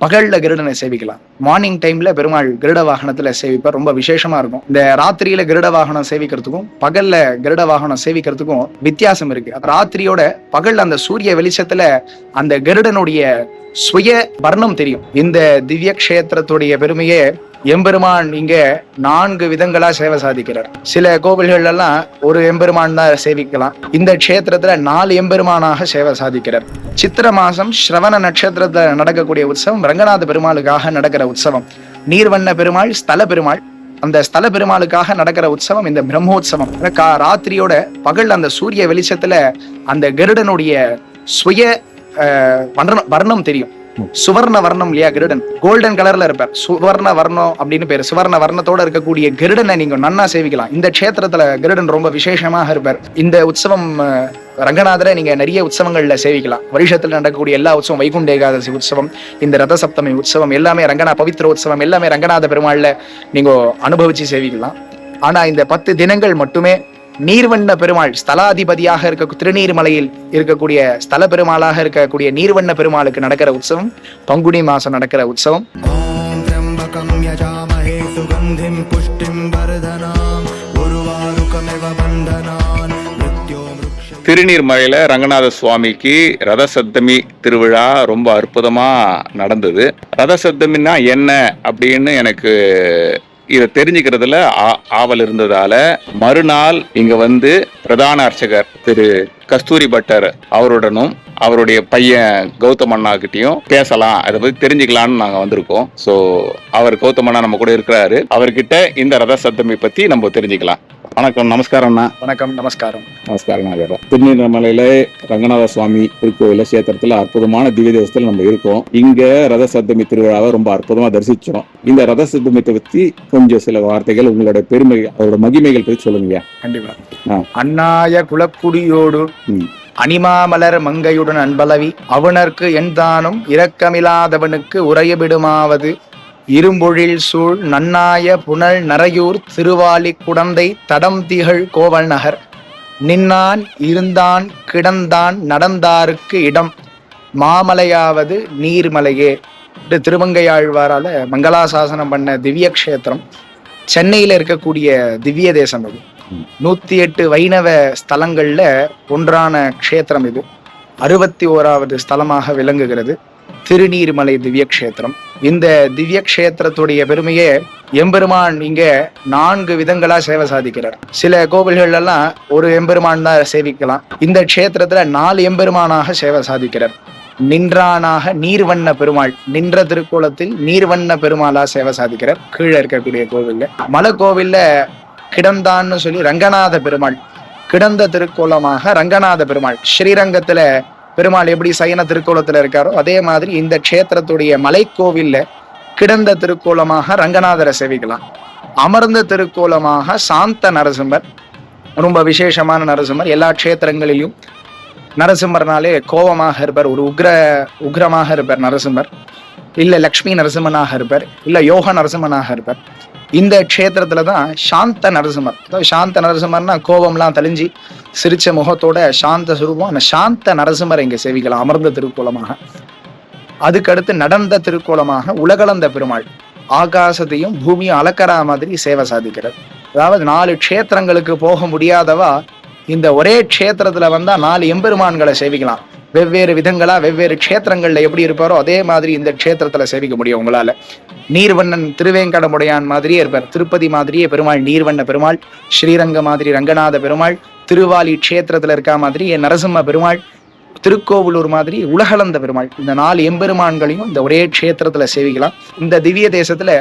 பகல்ல கருடனை சேவிக்கலாம். மார்னிங் டைம்ல பெருமாள் கருட வாகனத்துல சேவிப்பார். ரொம்ப விசேஷமா இருக்கும். இந்த ராத்திரியில கருட வாகனம் சேவிக்கிறதுக்கும் பகல்ல கருட வாகனம் சேவிக்கிறதுக்கும் வித்தியாசம் இருக்கு. ராத்திரியோட பகல்ல அந்த சூரிய வெளிச்சத்துல அந்த கருடனுடைய சுய வர்ணம் தெரியும். இந்த திவ்ய கஷேத்திரத்துடைய பெருமையே எம்பெருமான் இங்க நான்கு விதங்களா சேவை சாதிக்கிறார். சில கோவில்கள் எல்லாம் ஒரு எம்பெருமான் தான் சேவிக்கலாம். இந்த க்ஷேத்திரத்துல நாலு எம்பெருமானாக சேவை சாதிக்கிறார். சித்திர மாசம் ஸ்ரவண நட்சத்திரத்துல நடக்கக்கூடிய உற்சவம் ரங்கநாத பெருமாளுக்காக நடக்கிற உற்சவம். நீர்வண்ண பெருமாள் ஸ்தல பெருமாள் அந்த ஸ்தல பெருமாளுக்காக நடக்கிற உற்சவம் இந்த பிரம்மோற்சவம். கா ராத்திரியோட பகல் அந்த சூரிய வெளிச்சத்துல அந்த கருடனுடைய சுய வர்ணம் தெரியும். சுவர்ண வர்ணம் இல்லையா? கருடன். கோல்டன் கலர்ல இருப்பார். சுவர்ண வர்ணம் அப்படின்னு பேர். சுவர்ண வர்ணத்தோட இருக்கக்கூடிய கருடனை நீங்க நன்னா சேவிக்கலாம். இந்த கஷேத்திரத்துல கருடன் ரொம்ப விசேஷமாக இருப்பார். இந்த உற்சவம் ரங்கநாதரை நீங்க நிறைய உற்சவங்கள்ல சேவிக்கலாம். வருஷத்துல நடக்கக்கூடிய எல்லா உற்சவம் வைகுண்ட ஏகாதசி உற்சவம் இந்த ரத சப்தமி உற்சவம் எல்லாமே ரங்கநா பவித்ர உற்சவம் எல்லாமே ரங்கநாத பெருமாள்ல நீங்க அனுபவிச்சு சேவிக்கலாம். ஆனா இந்த பத்து தினங்கள் மட்டுமே நீர்வண்ண பெருமாள் ஸ்தலாதிபதியாக இருக்க திருநீர்மலையில் இருக்கக்கூடிய ஸ்தல பெருமாளாக இருக்கக்கூடிய நீர்வண்ண பெருமாளுக்கு நடக்கிற உற்சவம் பங்குனி மாசம் நடக்கிற உற்சவம். திருநீர்மலையில் ரங்கநாத சுவாமிக்கு ரதசப்தமி திருவிழா ரொம்ப அற்புதமாக நடந்தது. ரதசப்தமின்னா என்ன அப்படின்னு எனக்கு இதை தெரிஞ்சுக்கிறதுல ஆ- ஆவல் இருந்ததால மறுநாள் இங்க வந்து பிரதான அர்ச்சகர் திரு கஸ்தூரி பட்டர் அவருடனும் அவருடைய பையன் கௌதம் அண்ணாக்கிட்டையும் பேசலாம். அதை பத்தி தெரிஞ்சுக்கலாம்னு நாங்க வந்திருக்கோம். ஸோ அவர் கௌதம் அண்ணா நம்ம கூட இருக்கிறாரு. அவர்கிட்ட இந்த ரத சப்தமி பத்தி நம்ம தெரிஞ்சுக்கலாம். வணக்கம் நமஸ்காரம் அண்ணா. வணக்கம் நமஸ்காரம். நமஸ்காரம் நாகரா திருநீர்மலையில ரங்கநாத சுவாமி திருக்கோயில கஷேத்திரத்துல அற்புதமான திவ்ய தேசத்துல நம்ம இருக்கோம். இங்க ரத சப்தமி திருவிழாவை ரொம்ப அற்புதமா தரிசிச்சோம். இந்த ரத சப்தமித்தை பத்தி கொஞ்சம் சில வார்த்தைகள் உங்களோட பெருமை அதோட மகிமைகள் பத்தி சொல்லுங்க கண்டிப்பா. அந்நாய குலக்குடியோடு அனிமாமலர் மங்கையுடன் அன்பளவி அவனர்க்கு எண்தானும் இரக்கமில்லாதவனுக்கு உரையபிடுமாவது இரும்பொழில் சூழ் நன்னாய புனல் நரையூர் திருவாலி குடந்தை தடம் திகழ் கோவல் நகர். நின்னான் இருந்தான் கிடந்தான் நடந்தாருக்கு இடம். மாமலையாவது நீர்மலையே. என்று திருமங்கையாழ்வாரால மங்களாசாசனம் பண்ண திவ்ய க்ஷேத்திரம் சென்னையில் இருக்கக்கூடிய திவ்ய தேசம் அது. நூத்தி எட்டு வைணவ ஸ்தலங்கள்ல ஒன்றான க்ஷேத்திரம் இது. அறுபத்தி ஓராவது ஸ்தலமாக விளங்குகிறது. திருநீர்மலை திவ்ய கஷேத்திரம் இந்த திவ்ய க்ஷேத்திரத்துடைய பெருமையே எம்பெருமான் இங்க நான்கு விதங்களா சேவை சாதிக்கிறார். சில கோவில்கள் எல்லாம் ஒரு எம்பெருமான் தான் சேவிக்கலாம். இந்த கஷேத்திரத்துல நாலு எம்பெருமானாக சேவை சாதிக்கிறார். நின்றானாக நீர்வண்ண பெருமாள் நின்ற திருக்கோலத்தில் நீர்வண்ண பெருமாளா சேவை சாதிக்கிறார். கீழே இருக்கக்கூடிய கோவில்ல. மலை கோவில்ல கிடந்தான்னு சொல்லி ரங்கநாத பெருமாள் கிடந்த திருக்கோலமாக ரங்கநாத பெருமாள் ஸ்ரீரங்கத்துல பெருமாள் எப்படி சயன திருக்கோலத்துல இருக்காரோ அதே மாதிரி இந்த க்ஷேத்திரத்துடைய மலைக்கோவில்ல கிடந்த திருக்கோலமாக ரங்கநாதரை சேவிக்கலாம். அமர்ந்த திருக்கோலமாக சாந்த நரசிம்மர் ரொம்ப விசேஷமான நரசிம்மர் எல்லா க்ஷேத்திரங்களிலும் நரசிம்மர்னாலே கோபமாக இருப்பார் ஒரு உக்ர உக்ரமாக இருப்பார் நரசிம்மர். இல்ல லக்ஷ்மி நரசிம்மனாக இருப்பார் இல்லை யோக நரசிம்மனாக இருப்பார். இந்த க்ஷேத்திரத்துல தான் சாந்த நரசிம்மர். அதாவது சாந்த நரசிம்மர்னா கோபம்லாம் தெளிஞ்சு சிரிச்ச முகத்தோட சாந்த சுரூபம். அந்த சாந்த நரசிம்மரை இங்க சேவிக்கலாம் அமர்ந்த திருக்கோலமாக. அதுக்கடுத்து நடந்த திருக்கோலமாக உலகளந்த பெருமாள் ஆகாசத்தையும் பூமியும் அலக்கரா மாதிரி சேவை சாதிக்கிறது அதாவது நாலு க்ஷேத்திரங்களுக்கு போக முடியாதவா இந்த ஒரே க்ஷேத்திரத்துல வந்தா நாலு எம்பெருமான்களை சேவிக்கலாம். வெவ்வேறு விதங்களா வெவ்வேறு க்ஷேத்திரங்களில் எப்படி இருப்பாரோ அதே மாதிரி இந்த க்ஷேத்திரத்துல சேவிக்க முடியும் உங்களால. நீர்வண்ணன் திருவேங்கடமுடையான் மாதிரியே இருப்பார். திருப்பதி மாதிரியே பெருமாள் நீர்வண்ண பெருமாள் ஸ்ரீரங்க மாதிரி ரங்கநாத பெருமாள் திருவாலி க்ஷேத்திரத்தில் இருக்கா மாதிரி நரசிம்ம பெருமாள் திருக்கோவிலூர் மாதிரி உலகளந்த பெருமாள். இந்த நாலு எம்பெருமான்களையும் இந்த ஒரே க்ஷேத்திரத்துல சேவிக்கலாம் இந்த திவ்ய தேசத்துல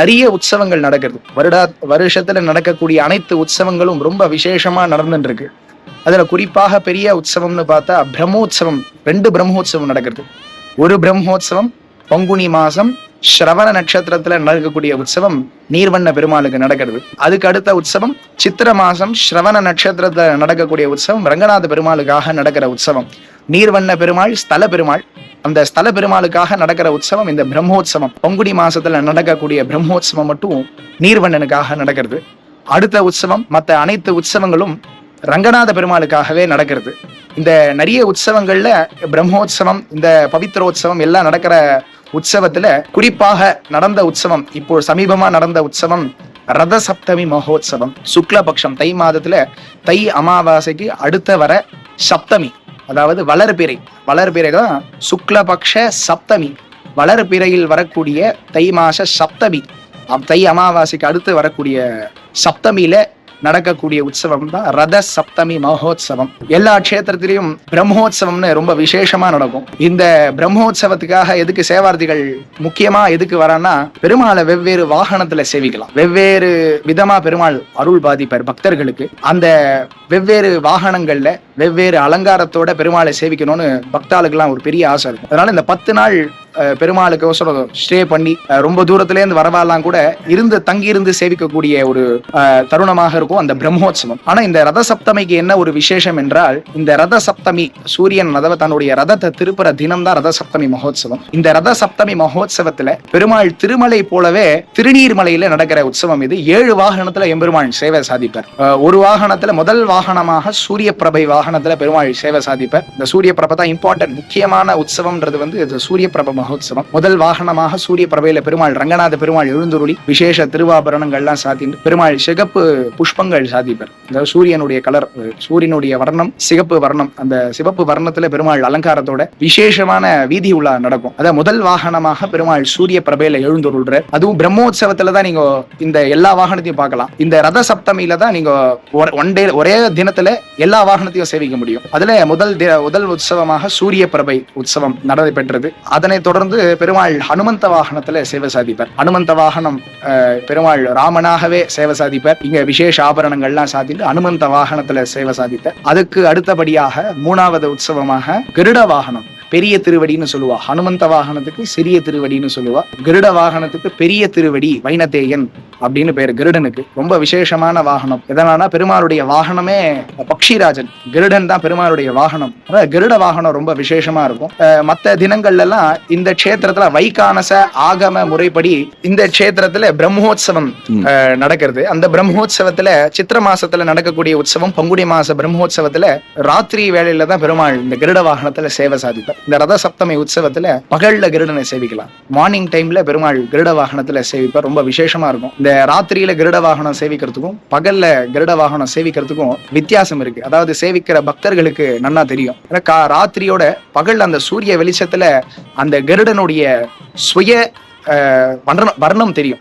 நிறைய உற்சவங்கள் நடக்கிறது வருடா வருஷத்துல நடக்கக்கூடிய அனைத்து உற்சவங்களும் ரொம்ப விசேஷமா நடந்துட்டு இருக்கு. அதில் குறிப்பாக பெரிய உற்சவம்னு பார்த்தா பிரம்மோற்சவம் ரெண்டு பிரம்மோற்சவம் நடக்கிறது. ஒரு பிரம்மோற்சவம் பங்குனி மாசம் ஸ்ரவண நட்சத்திரத்துல நடக்கக்கூடிய உற்சவம் நீர்வண்ண பெருமாளுக்கு நடக்கிறது. அதுக்கு அடுத்த உற்சவம் சித்திர மாசம் ஸ்ரவண நட்சத்திரத்துல நடக்கக்கூடிய உற்சவம் ரங்கநாத பெருமாளுக்காக நடக்கிற உற்சவம். நீர்வண்ண பெருமாள் ஸ்தல பெருமாள். அந்த ஸ்தல பெருமாளுக்காக நடக்கிற உற்சவம் இந்த பிரம்மோற்சவம். பங்குனி மாசத்துல நடக்கக்கூடிய பிரம்மோற்சவம் மட்டும் நீர்வண்ணனுக்காக நடக்கிறது. அடுத்த உற்சவம் மற்ற அனைத்து உற்சவங்களும் ரங்கநாத பெருமாளுக்காகவே நடக்கிறது. இந்த நிறைய உற்சவங்கள்ல பிரம்மோற்சவம் இந்த பவித்ரோற்சவம் எல்லாம் நடக்கிற உற்சவத்துல குறிப்பாக நடந்த உற்சவம் இப்போ சமீபமா நடந்த உற்சவம் ரத சப்தமி மகோத்சவம். சுக்லபக்ஷம் தை மாதத்துல தை அமாவாசைக்கு அடுத்த வர சப்தமி அதாவது வளர்பிறை. வளர்பிறை தான் சுக்லபக்ஷ சப்தமி. வளர்பிறையில் வரக்கூடிய தை மாச சப்தமி. தை அமாவாசைக்கு அடுத்து வரக்கூடிய சப்தமியில நடக்கக்கூடிய உற்சவம் தான் ரத சப்தமி மகோத்சவம். எல்லா க்ஷேத்திரத்திலையும் பிரம்மோத்சவம்னு ரொம்ப விசேஷமா நடக்கும். இந்த பிரம்மோத்சவத்துக்காக எதுக்கு சேவார்த்திகள் முக்கியமா எதுக்கு வரான்னா பெருமாளை வெவ்வேறு வாகனத்துல சேவிக்கலாம். வெவ்வேறு விதமா பெருமாள் அருள் பாதிப்பார் பக்தர்களுக்கு. அந்த வெவ்வேறு வாகனங்கள்ல வெவ்வேறு அலங்காரத்தோட பெருமாளை சேவிக்கணும்னு பக்தாளுக்கெல்லாம் ஒரு பெரிய ஆசை இருக்கும். அதனால இந்த பத்து நாள் பெருமாளுக்கு அவசரம் ஸ்டே பண்ணி ரொம்ப தூரத்துல இருந்து வரவாலாம் கூட இருந்து தங்கி இருந்து சேவிக்கக்கூடிய ஒரு தருணமாக இருக்கும் அந்த பிரம்மோத்சவம். ஆனா இந்த ரத சப்தமிக்கு என்ன ஒரு விசேஷம் என்றால் இந்த ரத சப்தமி சூரியன் அதாவது தன்னுடைய ரதத்தை திருப்புற தினம் தான் ரத சப்தமி மகோத்சவம். இந்த ரத சப்தமி மகோத்சவத்துல பெருமாள் திருமலை போலவே திருநீர்மலையில நடக்கிற உற்சவம் இது. ஏழு வாகனத்துல எம்பெருமாள் சேவை சாதிப்பார். ஒரு வாகனத்துல முதல் வாகனமாக சூரிய பிரபை வாகனத்துல பெருமாள் சேவை சாதிப்பார். இந்த சூரிய பிரபை தான் இம்பார்ட்டன்ட் முக்கியமான உற்சவம்ன்றது வந்து சூரிய பிரபை மகோத்சவம். முதல் வாகனமாக சூரிய பிரபையில பெருமாள் ரங்கநாத பெருமாள் எழுந்துருளி விசேஷ திருவாபரணங்கள்லாம் சாத்திட்டு பெருமாள் சிகப்பு புஷ்பங்கள் சாதிப்பர் அதாவது சூரியனுடைய கலர் சூரியனுடைய வர்ணம் சிகப்பு வர்ணம். அந்த சிவப்பு வர்ணத்துல பெருமாள் அலங்காரத்தோட விசேஷமான வீதி உலா நடக்கும். அதான் முதல் வாகனமாக பெருமாள் சூரிய பிரபையில எழுந்துருள்ற அதுவும் பிரம்மோத்சவத்துல தான் நீங்க இந்த எல்லா வாகனத்தையும் பார்க்கலாம். இந்த ரத சப்தமியில தான் நீங்க ஒன் டே ஒரே தினத்துல எல்லா வாகனத்தையும் சேவிக்க முடியும். அதுல முதல் தி- முதல் உற்சவமாக சூரிய பிரபை உற்சவம் நடைபெற்றது. அதனை தொடர்ந்து தொடர்ந்து பெருமாள் ஹனுமந்த வாகனத்துல சேவை சாதிப்பார். ஹனுமந்த வாகனம் பெருமாள் ராமனாகவே சேவை சாதிப்பார். இங்க விசேஷ ஆபரணங்கள்லாம் சாத்திட்டு ஹனுமந்த வாகனத்துல சேவை சாதித்தார். அதுக்கு அடுத்தபடியாக மூணாவது உற்சவமாக கருட வாகனம் பெரிய திருவடின்னு சொல்லுவா. ஹனுமந்த வாகனத்துக்கு சிறிய திருவடின்னு சொல்லுவா. கருட வாகனத்துக்கு பெரிய திருவடி வைனதேயன் அப்படின்னு பேரு. கருடனுக்கு ரொம்ப விசேஷமான வாகனம். எதனால பெருமாளுடைய வாகனமே பக்ஷிராஜன். கருடன் தான் பெருமாளுடைய வாகனம். கருட வாகனம் ரொம்ப விசேஷமா இருக்கும். மத்த தினங்கள்ல எல்லாம் இந்த க்ஷேத்திரத்துல வைகானச ஆகம முறைப்படி இந்த க்ஷேத்திரத்துல பிரம்மோத்சவம் நடக்கிறது. அந்த பிரம்மோத்சவத்துல சித்திர மாசத்துல நடக்கக்கூடிய உற்சவம் பங்குனி மாச பிரம்மோத்சவத்துல ராத்திரி வேளையில தான் பெருமாள் இந்த கருட வாகனத்துல சேவை சாதிப்பார். இந்த ரத சப்தமி உற்சவத்துல பகல்ல கிருடனை சேவிக்கலாம். மார்னிங் டைம்ல பெருமாள் கிருட வாகனத்துல சேவிப்பார் ரொம்ப விசேஷமா இருக்கும். இந்த ராத்திரியில கிருட வாகனம் சேவிக்கிறதுக்கும் பகல்ல கருட வாகனம் சேவிக்கிறதுக்கும் வித்தியாசம் இருக்கு. அதாவது சேவிக்கிற பக்தர்களுக்கு நன்னா தெரியும். ஏன்னா கா- ராத்திரியோட பகல் அந்த சூரிய வெளிச்சத்துல அந்த கருடனுடைய சுய வர்ணம் தெரியும்.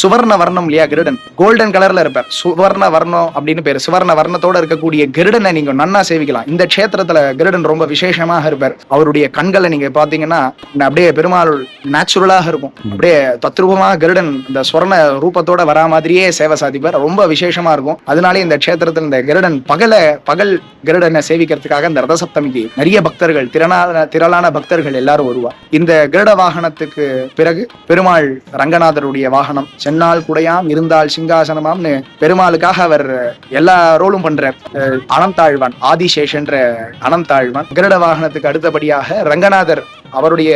சுவர்ண வர்ணம் இல்லையா கருடன்? கோல்டன் கலர்ல இருப்பார். சுவர்ண வர்ணம் அப்படின்னு பேரு. சுவர்ண வர்ணத்தோட இருக்கக்கூடிய கருடனை நீங்க நன்னா சேவிக்கலாம். இந்த கஷேத்திரத்துல கருடன் ரொம்ப விசேஷமாக இருப்பார். அவருடைய கண்களை நீங்க பாத்தீங்கன்னா அப்படியே பெருமாள் நேச்சுரலாக இருக்கும். அப்படியே தத்ரூபமாக கருடன் இந்த சுவர்ண ரூபத்தோட வரா மாதிரியே சேவை சாதிப்பார். ரொம்ப விசேஷமா இருக்கும். அதனாலே இந்த கஷேத்திரத்துல இந்த கருடன் பகல பகல் கருடனை சேவிக்கிறதுக்காக இந்த ரதசப்தமிக்கு நிறைய பக்தர்கள் திறனான திரளான பக்தர்கள் எல்லாரும் வருவார். இந்த கருட வாகனத்துக்கு பிறகு பெருமாள் ரங்கநாதருடைய வாகனம் சென்னால் குடையாம் இருந்தால் சிங்காசனமாம்னு பெருமாளுக்காக அவர் எல்லா ரோலும் பண்ற அஹ் அனந்தாழ்வான் ஆதிசேஷன்ற அனந்தாழ்வான் கருட வாகனத்துக்கு அடுத்தபடியாக ரங்கநாதர் அவருடைய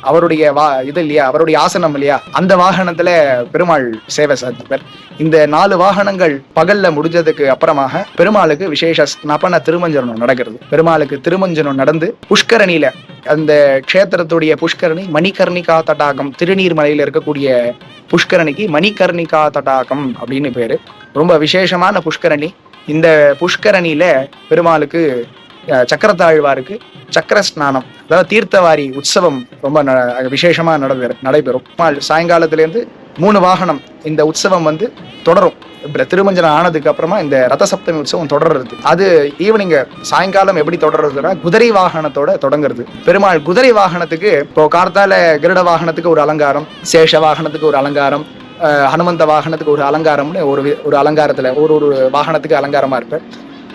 அவருடைய வா இது இல்லையா? அவருடைய ஆசனம் இல்லையா? அந்த வாகனத்துல பெருமாள் சேவை சாதிப்பார் இந்த நாலு வாகனங்கள் பகல்ல முடிஞ்சதுக்கு அப்புறமாக பெருமாளுக்கு விசேஷ ஸ்நபன திருமஞ்சனம் நடக்கிறது. பெருமாளுக்கு திருமஞ்சனம் நடந்து புஷ்கரணியில அந்த க்ஷேத்திரத்துடைய புஷ்கரணி மணிகர்ணிகா தடாகம் திருநீர்மலையில இருக்கக்கூடிய புஷ்கரணிக்கு மணிகர்ணிகா தடாகம் அப்படின்னு பேரு. ரொம்ப விசேஷமான புஷ்கரணி. இந்த புஷ்கரணியில பெருமாளுக்கு சக்கரத்தாழ்வாருக்கு சக்கர ஸ்நானம் அதாவது தீர்த்தவாரி உற்சவம் ரொம்ப ந- விசேஷமா நடைபெறும். நடைபெறும் சாயங்காலத்திலேருந்து மூணு வாகனம் இந்த உற்சவம் வந்து தொடரும். திருமஞ்சனம் ஆனதுக்கு அப்புறமா இந்த ரத சப்தமி உற்சவம் தொடர்றது. அது ஈவினிங் சாயங்காலம் எப்படி தொடர்றதுன்னா குதிரை வாகனத்தோட தொடங்குறது. பெருமாள் குதிரை வாகனத்துக்கு இப்போ கார்த்தால கிருட வாகனத்துக்கு ஒரு அலங்காரம் சேஷ வாகனத்துக்கு ஒரு அலங்காரம் ஹனுமந்த வாகனத்துக்கு ஒரு அலங்காரம்னு ஒரு ஒரு அலங்காரத்துல ஒரு ஒரு வாகனத்துக்கு அலங்காரமா இருப்பேன்.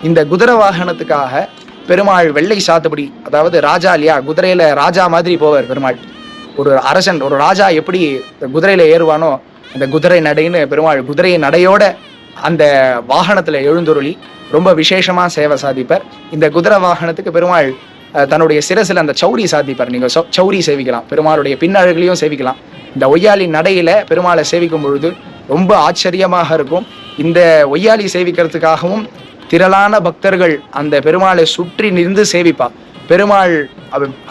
இந்த குதிரை வாகனத்துக்காக பெருமாள் வெள்ளை சாத்துபடி அதாவது ராஜா இல்லையா குதிரையில ராஜா மாதிரி போவார் பெருமாள். ஒரு அரசன் ஒரு ராஜா எப்படி குதிரையில ஏறுவானோ அந்த குதிரை நடைன்னு பெருமாள் குதிரை நடையோட அந்த வாகனத்துல எழுந்துருளி ரொம்ப விசேஷமா சேவை சாதிப்பார். இந்த குதிரை வாகனத்துக்கு பெருமாள் தன்னுடைய சிரசில் அந்த சௌரி சாதிப்பார். நீங்கள் சௌ- சௌரி சேவிக்கலாம் பெருமாளுடைய பின்னழகுலையும் சேவிக்கலாம். இந்த ஒய்யாளி நடையில பெருமாளை சேவிக்கும் பொழுது ரொம்ப ஆச்சரியமாக இருக்கும். இந்த ஒய்யாளி சேவிக்கிறதுக்காகவும் திரளான பக்தர்கள் அந்த பெருமாளை சுற்றி நின்று சேவிப்பா பெருமாள்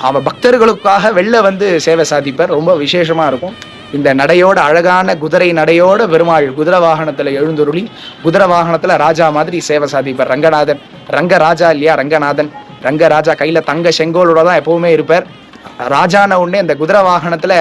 அவ பக்தர்களுக்காக வெளில வந்து சேவை சாதிப்பார். ரொம்ப விசேஷமா இருக்கும். இந்த நடையோட அழகான குதிரை நடையோட பெருமாள் குதிரை வாகனத்துல எழுந்துருளி குதிரை வாகனத்துல ராஜா மாதிரி சேவை சாதிப்பார். ரங்கநாதன் ரங்க ராஜா இல்லையா? ரங்கநாதன். ரங்கராஜா கையில தங்க செங்கோலோட தான் எப்பவுமே இருப்பார். ராஜான உடனே இந்த குதிரை வாகனத்துல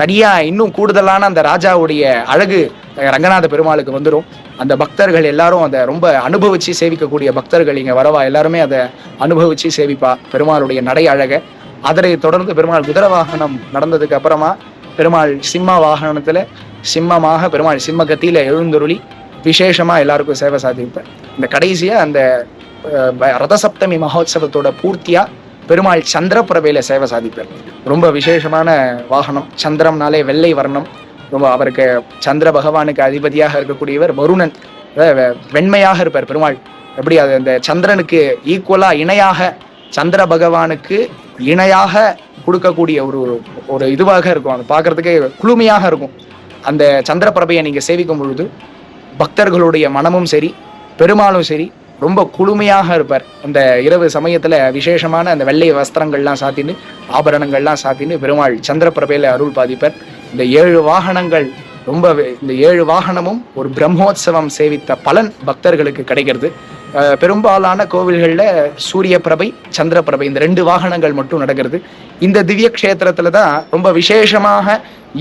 தனியா இன்னும் கூடுதலான அந்த ராஜாவுடைய அழகு ரங்கநாத பெருமாளுக்கு வந்துடும் அந்த பக்தர்கள் எல்லாரும் அதை ரொம்ப அனுபவிச்சு சேவிக்கக்கூடிய பக்தர்கள் இங்கே வரவா எல்லாருமே அதை அனுபவிச்சு சேவிப்பா. பெருமாளுடைய நடை அழக. அதனை தொடர்ந்து பெருமாள் குதிரை வாகனம் நடந்ததுக்கு அப்புறமா பெருமாள் சிம்ம வாகனத்தில் சிம்மமாக பெருமாள் சிம்ம கத்தியில் எழுந்தருளி விசேஷமாக எல்லாருக்கும் சேவை சாதிப்பேன் இந்த கடைசியாக அந்த ப- ரதசப்தமி மகோத்சவத்தோட பூர்த்தியாக பெருமாள் சந்திரபிரபையில சேவை சாதிப்பார் ரொம்ப விசேஷமான வாகனம். சந்திரம்னாலே வெள்ளை வர்ணம். ரொம்ப அவருக்கு சந்திர பகவானுக்கு அதிபதியாக இருக்கக்கூடியவர் வருணன். அதாவது வெண்மையாக இருப்பார் பெருமாள். எப்படி அது அந்த சந்திரனுக்கு ஈக்குவலா இணையாக சந்திர பகவானுக்கு இணையாக கொடுக்கக்கூடிய ஒரு ஒரு இதுவாக இருக்கும். அது பார்க்கறதுக்கே குளுமையாக இருக்கும். அந்த சந்திர பிரபையை நீங்க சேவிக்கும் பொழுது பக்தர்களுடைய மனமும் சரி பெருமாளும் சரி ரொம்ப குளுமையாக இருப்பார். அந்த இரவு சமயத்துல விசேஷமான அந்த வெள்ளை வஸ்திரங்கள்லாம் சாத்தின்னு ஆபரணங்கள்லாம் சாத்தின்னு பெருமாள் சந்திர பிரபையில அருள் பாதிப்பார். இந்த ஏழு வாகனங்கள் ரொம்ப இந்த ஏழு வாகனமும் ஒரு பிரம்மோத்சவம் சேவித்த பலன் பக்தர்களுக்கு கிடைக்கிறது. பெரும்பாலான கோவில்களில் சூரிய பிரபை சந்திர பிரபை இந்த ரெண்டு வாகனங்கள் மட்டும் நடக்கிறது. இந்த திவ்ய கஷேத்திரத்துல தான் ரொம்ப விசேஷமாக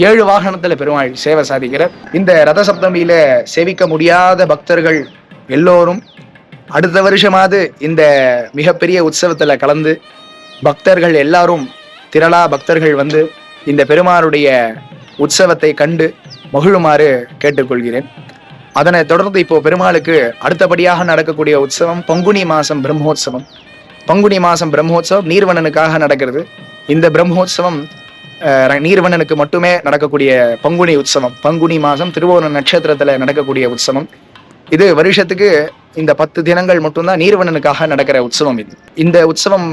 ஏழு வாகனத்தில் பெருமாள் சேவை சாதிக்கிறார். இந்த ரத சப்தமியில சேவிக்க முடியாத பக்தர்கள் எல்லோரும் அடுத்த வருஷமாவது இந்த மிகப்பெரிய உற்சவத்தில் கலந்து பக்தர்கள் எல்லாரும் திரளா பக்தர்கள் வந்து இந்த பெருமாளுடைய உற்சவத்தை கண்டு மகிழுமாறு கேட்டுக்கொள்கிறேன். அதனை தொடர்ந்து இப்போ பெருமாளுக்கு அடுத்தபடியாக நடக்கக்கூடிய உற்சவம் பங்குனி மாசம் பிரம்மோற்சவம். பங்குனி மாசம் பிரம்மோற்சவம் நீர்வணனுக்காக நடக்கிறது. இந்த பிரம்மோற்சவம் ர- நீர்வணனுக்கு மட்டுமே நடக்கக்கூடிய பங்குனி உற்சவம். பங்குனி மாசம் திருவோண நட்சத்திரத்துல நடக்கக்கூடிய உற்சவம். இது வருஷத்துக்கு இந்த பத்து தினங்கள் மட்டும்தான் நீர்வண்ணனுக்காக நடக்கிற உற்சவம் இது. இந்த உற்சவம்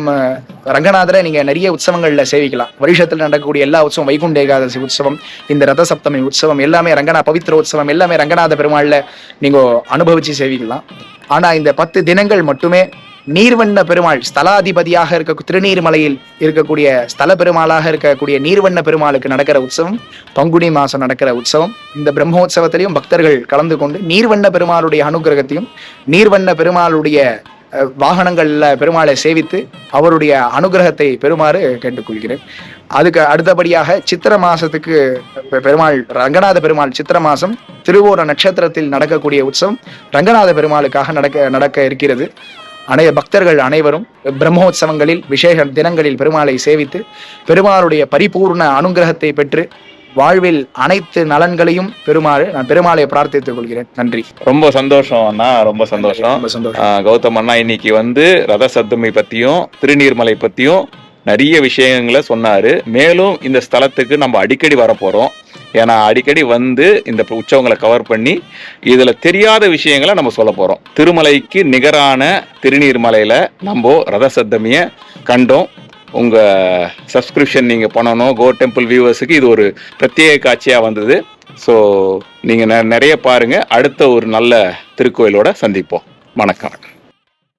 ரங்கநாதரை நீங்க நிறைய உற்சவங்கள்ல சேவிக்கலாம். வருஷத்துல நடக்கக்கூடிய எல்லா உற்சவம் வைகுண்ட ஏகாதசி உற்சவம் இந்த ரத சப்தமி உற்சவம் எல்லாமே ரங்கநா பவித்ர உற்சவம் எல்லாமே ரங்கநாத பெருமாள்ல நீங்க அனுபவிச்சு சேவிக்கலாம். ஆனா இந்த பத்து தினங்கள் மட்டுமே நீர்வண்ண பெருமாள் ஸ்தலாதிபதியாக இருக்க திருநீர்மலையில் இருக்கக்கூடிய ஸ்தல பெருமாளாக இருக்கக்கூடிய நீர்வண்ண பெருமாளுக்கு நடக்கிற உற்சவம் பங்குனி மாசம் நடக்கிற உற்சவம் இந்த பிரம்மோற்சவத்திலையும் பக்தர்கள் கலந்து கொண்டு நீர்வண்ண பெருமாளுடைய அனுகிரகத்தையும் நீர்வண்ண பெருமாளுடைய வாகனங்களில் பெருமாளை சேவித்து அவருடைய அனுகிரகத்தை பெறுமாறு கேட்டுக்கொள்கிறேன். அதுக்கு அடுத்தபடியாக சித்திர மாசத்துக்கு பெருமாள் ரங்கநாத பெருமாள் சித்திர மாசம் திருவோர நட்சத்திரத்தில் நடக்கக்கூடிய உற்சவம் ரங்கநாத பெருமாளுக்காக நடக்க நடக்க இருக்கிறது. அனைய பக்தர்கள் அனைவரும் பிரம்மோற்சவங்களில் விசேஷ தினங்களில் பெருமாளை சேவித்து பெருமாளுடைய பரிபூர்ண அனுகிரகத்தை பெற்று வாழ்வில் அனைத்து நலன்களையும் பெருமாறு நான் பெருமாளை பிரார்த்தித்துக் கொள்கிறேன். நன்றி. ரொம்ப சந்தோஷம் அண்ணா ரொம்ப சந்தோஷம். கௌதம் அண்ணா இன்னைக்கு வந்து ரத சப்தமி பத்தியும் திருநீர்மலை பத்தியும் நிறைய விஷயங்களை சொன்னாரு. மேலும் இந்த ஸ்தலத்துக்கு நம்ம அடிக்கடி வரப்போறோம் ஏன்னா அடிக்கடி வந்து இந்த உற்சவங்களை கவர் பண்ணி இதுல தெரியாத விஷயங்களை நம்ம சொல்ல போறோம். திருமலைக்கு நிகரான திருநீர்மலையில நம்ம ரத சப்தமிய கண்டோம். உங்கள் சப்ஸ்கிரிப்ஷன் நீங்கள் பண்ணணும் கோ டெம்பிள் வியூவர்ஸுக்கு இது ஒரு பிரத்யேக காட்சியாக வந்தது. ஸோ நீங்கள் நெ- நிறைய பாருங்க. அடுத்த ஒரு நல்ல திருக்கோயிலோட சந்திப்போம். வணக்கம்.